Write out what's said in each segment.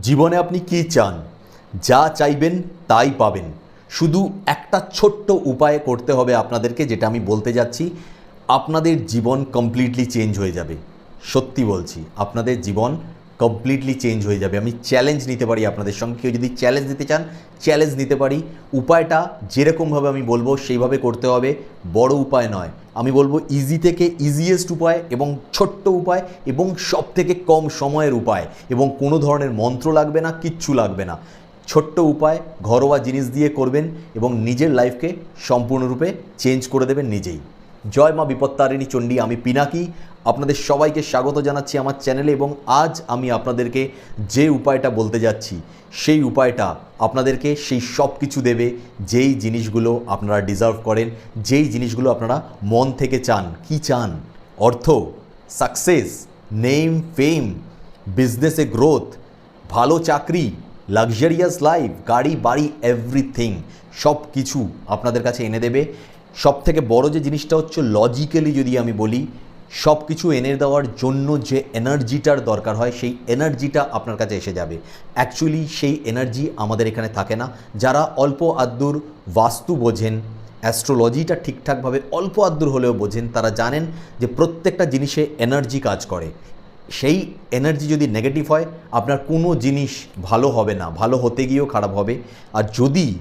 জীবনে আপনি কি চান? যা চাইবেন তাই পাবেন। শুধু একটা ছোট্ট উপায়ে করতে হবে আপনাদেরকে, যেটা আমি বলতে যাচ্ছি, আপনাদের জীবন কমপ্লিটলি চেঞ্জ হয়ে যাবে। সত্যি বলছি, আপনাদের জীবন কমপ্লিটলি চেঞ্জ হয়ে যাবে। আমি চ্যালেঞ্জ নিতে পারি আপনাদের সঙ্গে। কেউ যদি চ্যালেঞ্জ নিতে চান চ্যালেঞ্জ নিতে পারি। উপায়টা যেরকমভাবে আমি বলব, সেইভাবে করতে হবে। বড় উপায় নয়। আমি বলব ইজি থেকে ইজিয়েস্ট উপায় এবং ছোট্ট উপায় এবং সব থেকে কম সময়ের উপায় এবং কোনো ধরনের মন্ত্র লাগবে না, কিচ্ছু লাগবে না। ছোট্ট উপায়, ঘরোয়া জিনিস দিয়ে করবেন এবং নিজের লাইফকে সম্পূর্ণরূপে চেঞ্জ করে দেবেন নিজেই। জয় মা বিপত্তারিণী চণ্ডী, আমি পিনাকি। আপনাদের সবাইকে স্বাগত জানাচ্ছি আমার চ্যানেলে এবং আজ আমি আপনাদেরকে যে উপায়টা বলতে যাচ্ছি, সেই উপায়টা আপনাদেরকে সেই সব কিছু দেবে, যেই জিনিসগুলো আপনারা ডিজার্ভ করেন, যেই জিনিসগুলো আপনারা মন থেকে চান। কি চান? অর্থ, সাকসেস, নেম, ফেম, বিজনেসে গ্রোথ, ভালো চাকরি, লাক্সারিয়াস লাইফ, গাড়ি, বাড়ি, এভরিথিং সব কিছু আপনাদের কাছে এনে দেবে। সব থেকে বড় যে জিনিসটা হচ্ছে লজিক্যালি যদি আমি বলি সব কিছু এনে দেওয়ার জন্য যে এনার্জিটার দরকার হয়, সেই এনার্জিটা আপনার কাছে এসে যাবে। অ্যাকচুয়ালি সেই এনার্জি আমাদের এখানে থাকে না। যারা অল্প আদ্যুর বাস্তু বোঝেন অ্যাস্ট্রোলজিটা ঠিকঠাকভাবে অল্প আদ্যুর হলেও বোঝেন, তারা জানেন যে প্রত্যেকটা জিনিসে এনার্জি কাজ করে। সেই এনার্জি যদি নেগেটিভ হয়, আপনার কোনো জিনিস ভালো হবে না, ভালো হতে গিয়েও খারাপ হবে। আর যদি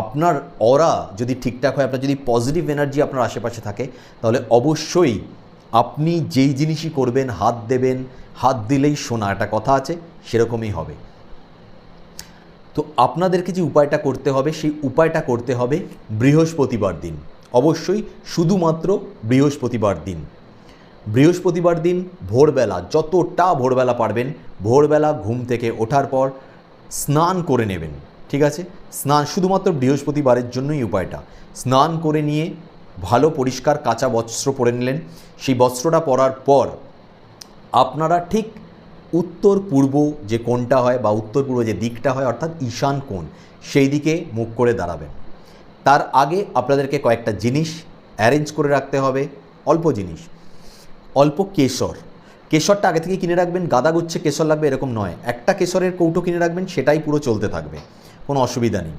আপনার অরা যদি ঠিকঠাক হয়, আপনার যদি পজিটিভ এনার্জি আপনার আশেপাশে থাকে, তাহলে অবশ্যই আপনি যেই জিনিসই করবেন, হাত দেবেন, হাত দিলেই শোনা একটা কথা আছে, সেরকমই হবে। তো আপনাদেরকে যে উপায়টা করতে হবে, সেই উপায়টা করতে হবে বৃহস্পতিবার দিন। অবশ্যই শুধুমাত্র বৃহস্পতিবার দিন। বৃহস্পতিবার দিন ভোরবেলা, যতটা ভোরবেলা পারবেন, ভোরবেলা ঘুম থেকে ওঠার পর স্নান করে নেবেন। ঠিক আছে? স্নান শুধুমাত্র বৃহস্পতিবারের জন্যই উপায়টা। স্নান করে নিয়ে ভালো পরিষ্কার কাঁচা বস্ত্র পরে নিলেন। সেই বস্ত্রটা পরার পর আপনারা ঠিক উত্তর পূর্ব যে কোণটা হয় বা উত্তর পূর্ব যে দিকটা হয়, অর্থাৎ ঈশান কোণ, সেই দিকে মুখ করে দাঁড়াবেন। তার আগে আপনাদেরকে কয়েকটা জিনিস অ্যারেঞ্জ করে রাখতে হবে। অল্প জিনিস। অল্প কেশর। কেশরটা আগে থেকে কিনে রাখবেন। গাদা গুচ্ছে কেশর লাগবে এরকম নয়। একটা কেশরের কৌটো কিনে রাখবেন, সেটাই পুরো চলতে থাকবে। কোনো অসুবিধা নেই।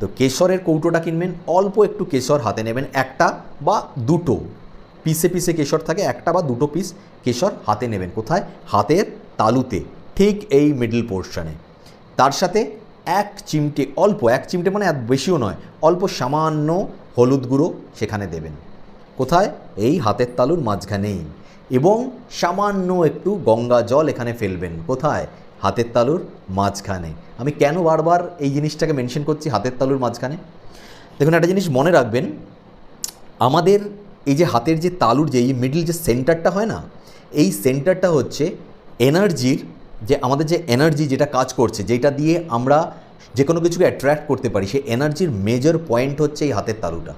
তো কেশরের কৌটোটা কিনবেন, অল্প একটু কেশর হাতে নেবেন, একটা বা দুটো। পিসে পিসে কেশর থাকে, একটা বা দুটো পিস কেশর হাতে নেবেন। কোথায়? হাতের তালুতে, ঠিক এই মিডল পোর্শনে তার সাথে এক চিমটে, অল্প, এক চিমটে মানে এত বেশিও নয়, অল্প সামান্য হলুদ গুঁড়ো সেখানে দেবেন। কোথায়? এই হাতের তালুর মাঝখানেই। এবং সামান্য একটু গঙ্গা জল এখানে ফেলবেন। কোথায়? হাতের তালুর মাঝখানে। আমি কেন বারবার এই জিনিসটাকে মেনশন করছি হাতের তালুর মাঝখানে? দেখুন, একটা জিনিস মনে রাখবেন, আমাদের এই যে হাতের যে তালুর যে এই মিডল যে সেন্টারটা হয় না, এই সেন্টারটা হচ্ছে এনার্জির যে আমাদের যে এনার্জি যেটা কাজ করছে, যেটা দিয়ে আমরা যে কোনো কিছুকে অ্যাট্রাক্ট করতে পারি, সেই এনার্জির মেজর পয়েন্ট হচ্ছে এই হাতের তালুটা।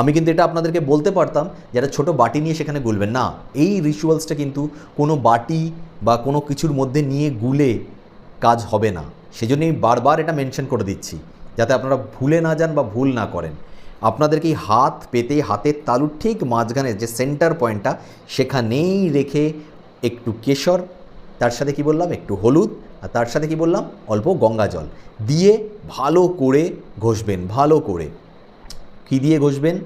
আমি কিন্তু এটা আপনাদেরকে বলতে পারতাম যারা ছোট বাটি নিয়ে সেখানে গুলবেন। না, এই রিচুয়ালসটা কিন্তু কোনো বাটি বা কোনো কিছুর মধ্যে নিয়ে গুলে কাজ হবে না। সেজন্যই বারবার এটা মেনশন করে দিচ্ছি, যাতে আপনারা ভুলে না যান বা ভুল না করেন। আপনাদেরকে এই হাত পেতে, হাতের তালুর ঠিক মাঝখানে যে সেন্টার পয়েন্টটা সেখানেই রেখে একটু কেশর, তার সাথে কি বললাম? একটু হলুদ, আর তার সাথে কি বললাম? অল্প গঙ্গা জল দিয়ে ভালো করে ঘষবেন, ভালো করে। কী দিয়ে ঘষবেন?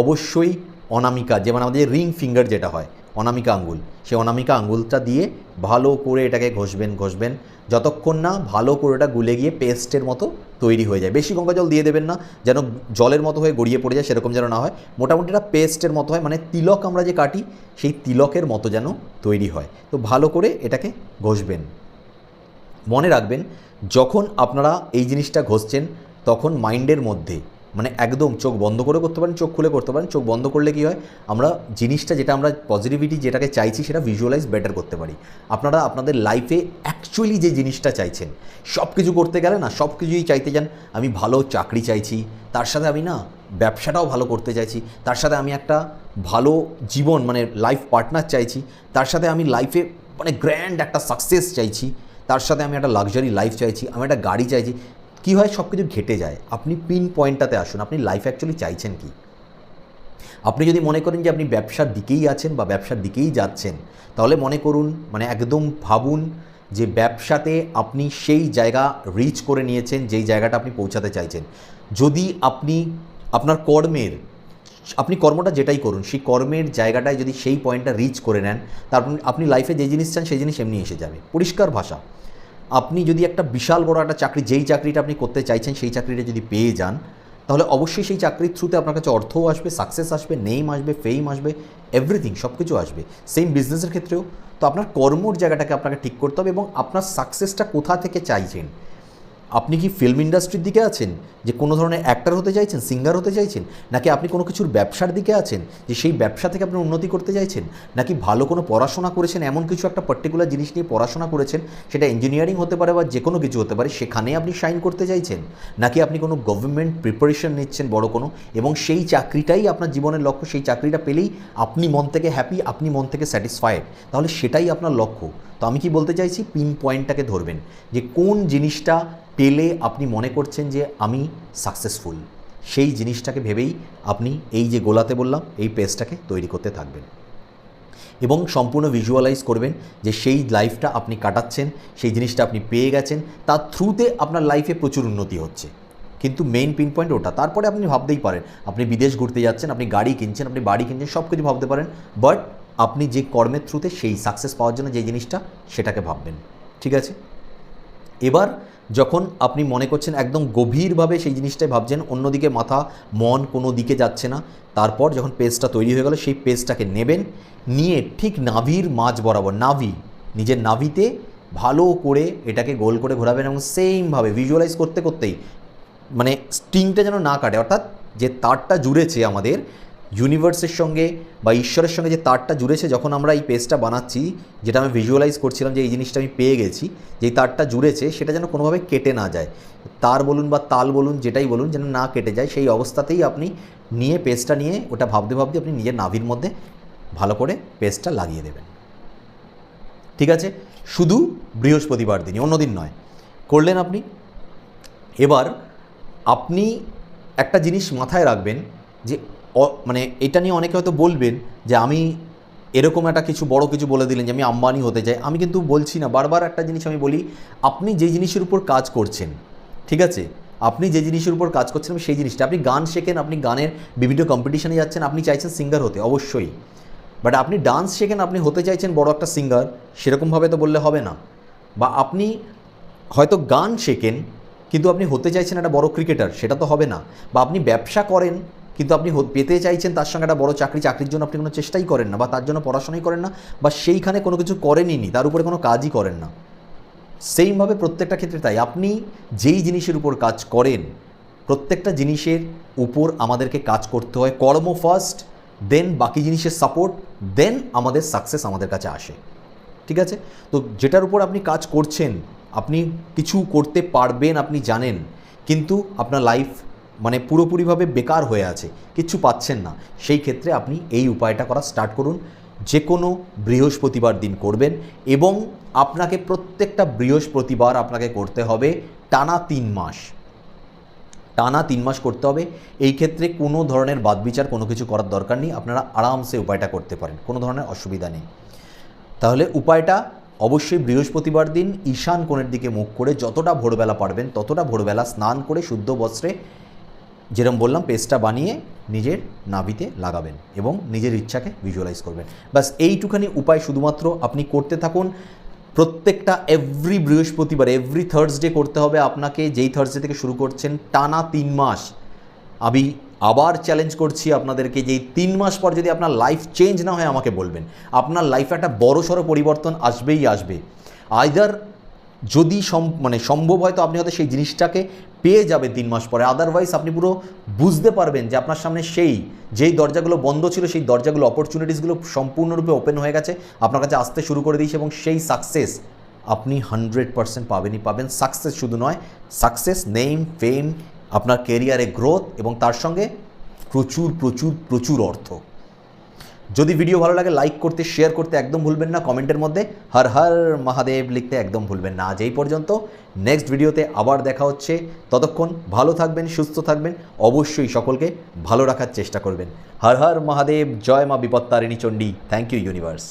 অবশ্যই অনামিকা, যেমন আমাদের রিং ফিঙ্গার যেটা হয়। অনামিকা আঙ্গুল। সেই অনামিকা আঙ্গুলটা দিয়ে ভালো করে এটাকে ঘষবেন ঘষবেন। যতক্ষণ না ভালো করে ওটা গুলে গিয়ে পেস্টের মতো তৈরি হয়ে যায়। বেশি গঙ্গা জল দিয়ে দেবেন না, যেন জলের মতো হয়ে গড়িয়ে পড়ে যায়, সেরকম যেন না হয়। মোটামুটি এটা পেস্টের মতো হয় মানে তিলক আমরা যে কাটি, সেই তিলকের মতো যেন তৈরি হয়। তো ভালো করে এটাকে ঘষবেন। মনে রাখবেন, যখন আপনারা এই জিনিসটা ঘষছেন, তখন মাইন্ডের মধ্যে মানে একদম চোখ বন্ধ করে করতে পারেন, চোখ খুলে করতে পারেন। চোখ বন্ধ করলে কি হয়? আমরা জিনিসটা যেটা আমরা পজিটিভিটি যেটাকে চাইছি সেটা ভিজুয়ালাইজ বেটার করতে পারি। আপনারা আপনাদের লাইফে অ্যাকচুয়ালি যে জিনিসটা চাইছেন সব কিছু করতে গেলে না সব কিছুই চাইতে যান আমি ভালো চাকরি চাইছি, তার সাথে আমি না ব্যবসাটাও ভালো করতে চাইছি, তার সাথে আমি একটা ভালো জীবন মানে লাইফ পার্টনার চাইছি, তার সাথে আমি লাইফে মানে গ্র্যান্ড একটা সাকসেস চাইছি, তার সাথে আমি একটা লাক্সারি লাইফ চাইছি, আমি একটা গাড়ি চাইছি কী হয়? সব কিছু ঘেটে যায়। আপনি পিন পয়েন্টটাতে আসুন, আপনি লাইফ অ্যাকচুয়ালি চাইছেন কি? আপনি যদি মনে করেন যে আপনি ব্যবসার দিকেই আছেন বা ব্যবসার দিকেই যাচ্ছেন, তাহলে মনে করুন মানে একদম ভাবুন যে ব্যবসাতে আপনি সেই জায়গা রিচ করে নিয়েছেন, যেই জায়গাটা আপনি পৌঁছাতে চাইছেন। যদি আপনি, আপনার কর্মের, আপনি কর্মটা যেটাই করুন, সেই কর্মের জায়গাটায় যদি সেই পয়েন্টটা রিচ করে নেন, তারপর আপনি লাইফে যে জিনিস চান, সেই জিনিস এমনি এসে যাবে। পরিষ্কার ভাষা। আপনি যদি একটা বিশাল বড় একটা চাকরি, যেই চাকরিটা আপনি করতে চাইছেন, সেই চাকরিটা যদি পেয়ে যান, তাহলে অবশ্যই সেই চাকরির থ্রুতে আপনার কাছে অর্থও আসবে সাকসেস আসবে নেম আসবে ফেম আসবে এভরিথিং সব কিছু আসবে সেম বিজনেসের ক্ষেত্রেও। তো আপনার কর্মর জায়গাটাকে আপনাকে ঠিক করতে হবে এবং আপনার সাকসেসটা কোথা থেকে চাইছেন? আপনি কি ফিল্ম ইন্ডাস্ট্রির দিকে আছেন? যে কোনো ধরনের অ্যাক্টার হতে চাইছেন সিঙ্গার হতে চাইছেন? নাকি আপনি কোনো কিছুর ব্যবসার দিকে আছেন? যে সেই ব্যবসা থেকে আপনি উন্নতি করতে চাইছেন? নাকি ভালো কোনো পড়াশোনা করেছেন, এমন কিছু একটা পার্টিকুলার জিনিস নিয়ে পড়াশোনা করেছেন? সেটা ইঞ্জিনিয়ারিং হতে পারে বা যে কোনো কিছু হতে পারে সেখানে আপনি সাইন করতে চাইছেন? নাকি আপনি কোনো গভর্নমেন্ট প্রিপারেশন নিচ্ছেন বড় কোনো? এবং সেই চাকরিটাই আপনার জীবনের লক্ষ্য, সেই চাকরিটা পেলেই আপনি মন থেকে হ্যাপি আপনি মন থেকে স্যাটিসফাইড তাহলে সেটাই আপনার লক্ষ্য। তো আমি কি বলতে চাইছি? পিন পয়েন্টটাকে ধরবেন। যে কোন জিনিসটা পেলে আপনি মনে করছেন যে আমি সাকসেসফুল সেই জিনিসটাকে ভেবেই আপনি এই যে গোলাতে বললাম, এই পেজটাকে তৈরি করতে থাকবেন। এবং সম্পূর্ণ ভিজুয়ালাইজ করবেন যে সেই লাইফটা আপনি কাটাচ্ছেন, সেই জিনিসটা আপনি পেয়ে গেছেন, তার থ্রুতে আপনার লাইফে প্রচুর উন্নতি হচ্ছে। কিন্তু মেইন পিন পয়েন্ট ওটা। তারপরে আপনি ভাবতেই পারেন, আপনি বিদেশ ঘুরতে যাচ্ছেন, আপনি গাড়ি কিনছেন, আপনি বাড়ি কিনছেন সব কিছু ভাবতে পারেন বাট আপনি যে কর্মের থ্রুতে সেই সাকসেস পাওয়ার জন্য যে জিনিসটা, সেটাকে ভাববেন। ঠিক আছে? এবার যখন আপনি মনে করছেন একদম গভীরভাবে সেই জিনিসটাই ভাবছেন, অন্যদিকে মাথা, মন কোনো দিকে যাচ্ছে না, তারপর যখন পেস্টটা তৈরি হয়ে গেল, সেই পেস্টটাকে নেবেন, নিয়ে ঠিক নাভির মাঝ বরাবর, নাভি, নিজের নাভিতে ভালো করে এটাকে গোল করে ঘোরাবেন এবং সেমভাবে ভিজুয়ালাইজ করতে করতেই মানে স্টিংটা যেন না কাটে, অর্থাৎ যে তারটা জুড়েছে আমাদের ইউনিভার্সের সঙ্গে বা ঈশ্বরের সঙ্গে যে তারটা জুড়েছে, যখন আমরা এই পেজটা বানাচ্ছি, যেটা আমি ভিজুয়ালাইজ করছিলাম যে এই জিনিসটা আমি পেয়ে গেছি, যেই তারটা জুড়েছে, সেটা যেন কোনোভাবে কেটে না যায়। তার বলুন বা তাল বলুন, যেটাই বলুন, যেন না কেটে যায়, সেই অবস্থাতেই আপনি নিয়ে পেজটা নিয়ে, ওটা ভাবতে ভাবতে আপনি নিজের নাভির মধ্যে ভালো করে পেজটা লাগিয়ে দেবেন। ঠিক আছে? শুধু বৃহস্পতিবার দিনই, অন্য দিন নয়। করলেন আপনি। এবার আপনি একটা জিনিস মাথায় রাখবেন যে মানে এটা নিয়ে অনেকে হয়তো বলবেন যে আমি এরকম একটা কিছু, বড় কিছু বলে দিলেন যে আমি আম্বানি হতে চাই। আমি কিন্তু বলছি না। বারবার একটা জিনিস আমি বলি, আপনি যে জিনিসের উপর কাজ করছেন, ঠিক আছে? আপনি যে জিনিসের উপর কাজ করছেন, সেই জিনিসটা। আপনি গান শেখেন, আপনি গানের বিভিন্ন কম্পিটিশনে যাচ্ছেন, আপনি চাইছেন সিঙ্গার হতে, অবশ্যই। বাট আপনি ডান্স শেখেন, আপনি হতে চাইছেন বড় একটা সিঙ্গার সেরকমভাবে তো বললে হবে না। বা আপনি হয়তো গান শেখেন, কিন্তু আপনি হতে চাইছেন একটা বড় ক্রিকেটার সেটা তো হবে না। বা আপনি ব্যবসা করেন কিন্তু আপনি পেতে চাইছেন তার সঙ্গে একটা বড় চাকরি, চাকরির জন্য আপনি কোনো চেষ্টাই করেন না বা তার জন্য পড়াশোনাই করেন না বা সেইখানে কোনো কিছু করেনই নি, তার উপরে কোনো কাজই করেন না। সেইমভাবে প্রত্যেকটা ক্ষেত্রে তাই। আপনি যেই জিনিসের উপর কাজ করেন, প্রত্যেকটা জিনিসের উপর আমাদেরকে কাজ করতে হয়। কর্ম ফার্স্ট দেন বাকি জিনিসের সাপোর্ট দেন আমাদের সাকসেস আমাদের কাছে আসে। ঠিক আছে? তো যেটার উপর আপনি কাজ করছেন, আপনি কিছু করতে পারবেন, আপনি জানেন। কিন্তু আপনার লাইফ মানে পুরোপুরিভাবে বেকার হয়ে আছে, কিচ্ছু পাচ্ছেন না। সেই ক্ষেত্রে আপনি এই উপায়টা করা স্টার্ট করুন। যে কোনো বৃহস্পতিবার দিন করবেন এবং আপনাকে প্রত্যেকটা বৃহস্পতিবার আপনাকে করতে হবে টানা তিন মাস। টানা তিন মাস করতে হবে। এই ক্ষেত্রে কোনো ধরনের বাদবিচার, কোনো কিছু করার দরকার নেই। আপনারা আরামসে উপায়টা করতে পারেন, কোনো ধরনের অসুবিধা নেই। তাহলে উপায়টা অবশ্যই বৃহস্পতিবার দিন, ঈশান কোণের দিকে মুখ করে যতটা ভোরবেলা পারবেন, ততটা ভোরবেলা স্নান করে শুদ্ধ বস্ত্রে যেরকম বললাম পেস্টটা বানিয়ে নিজের নাভিতে লাগাবেন এবং নিজের ইচ্ছাকে ভিজুয়ালাইজ করবেন। ব্যাস, এইটুখানি উপায় শুধুমাত্র আপনি করতে থাকুন। প্রত্যেকটা এভরি বৃহস্পতিবার এভরি থার্সডে করতে হবে আপনাকে। যেই থার্সডে থেকে শুরু করছেন, টানা তিন মাস। আমি আবার চ্যালেঞ্জ করছি আপনাদেরকে যে এই তিন মাস পর যদি আপনার লাইফ চেঞ্জ না হয়, আমাকে বলবেন। আপনার লাইফে একটা বড়সড় পরিবর্তন আসবেই আসবে। আইদার যদি সম মানে সম্ভব হয় তো আপনি হয়তো সেই জিনিসটাকে পেয়ে যাবেন তিন মাস পরে। আদারওয়াইজ আপনি পুরো বুঝতে পারবেন যে আপনার সামনে সেই, যেই দরজাগুলো বন্ধ ছিল, সেই দরজাগুলো অপরচুনিটিসগুলো সম্পূর্ণরূপে ওপেন হয়ে গেছে। আপনার কাছে আসতে শুরু করে দিয়েছে এবং সেই সাকসেস আপনি হান্ড্রেড পারসেন্ট পাবেনই পাবেন। সাকসেস শুধু নয় সাকসেস নেম ফেম আপনার কেরিয়ারে গ্রোথ এবং তার সঙ্গে প্রচুর প্রচুর প্রচুর অর্থ। যদি ভিডিও ভালো লাগে লাইক করতে শেয়ার করতে একদম ভুলবেন না। কমেন্টের মধ্যে হর হর মহাদেব লিখতে একদম ভুলবেন না। আজ এই পর্যন্ত। নেক্সট ভিডিওতে আবার দেখা হচ্ছে। ততক্ষণ ভালো থাকবেন, সুস্থ থাকবেন। অবশ্যই সকলকে ভালো রাখার চেষ্টা করবেন। হর হর মহাদেব, জয় মা Bipattarini Chandi. Thank you universe